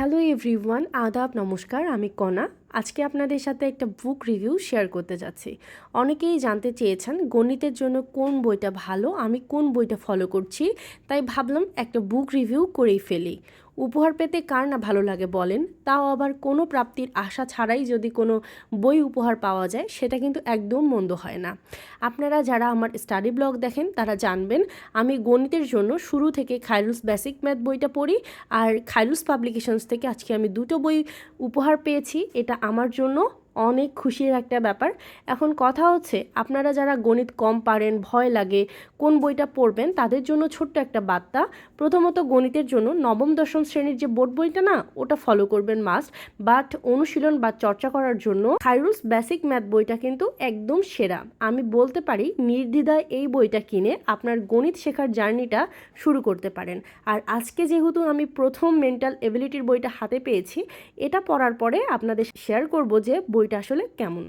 Hello everyone আদাব নমস্কার আমি কণা আজকে আপনাদের সাথে একটা বুক রিভিউ শেয়ার করতে যাচ্ছি। অনেকেই জানতে চেয়েছেন গণিতের জন্য কোন বইটা ভালো, আমি কোন বইটা ফলো করছি, তাই ভাবলাম একটা বুক রিভিউ করেই ফেলি। উপহার পেতে কার না ভালো লাগে বলেন, তাও আবার কোনো প্রাপ্তির আশা ছাড়াই যদি কোনো বই উপহার পাওয়া যায়, সেটা কিন্তু একদম মন্দ হয় না। আপনারা যারা আমার স্টাডি ব্লগ দেখেন, তারা জানবেন আমি গণিতের জন্য শুরু থেকে খাইরুলস বেসিক ম্যাথ বইটা পড়ি, আর খাইরুলস পাবলিকেশনস থেকে আজকে আমি দুটো বই উপহার পেয়েছি, এটা আমার জন্য অনেক খুশির একটা ব্যাপার। এখন কথা হচ্ছে, আপনারা যারা গণিত কম পারেন, ভয় লাগে, কোন বইটা পড়বেন, তাদের জন্য ছোট্ট একটা বার্তা। প্রথমত গণিতের জন্য নবম, দশম শ্রেণির যে বোর্ড বইটা না, ওটা ফলো করবেন মাস্ট বাট অনুশীলন বা চর্চা করার জন্য খাইরুলস বেসিক ম্যাথ বইটা কিন্তু একদম সেরা। আমি বলতে পারি, নির্দ্বিধায় এই বইটা কিনে আপনার গণিত শেখার জার্নিটা শুরু করতে পারেন। আর আজকে যেহেতু আমি প্রথম মেন্টাল এবিলিটির বইটা হাতে পেয়েছি, এটা পড়ার পরে আপনাদের শেয়ার করব যে বইটা আসলে কেমন?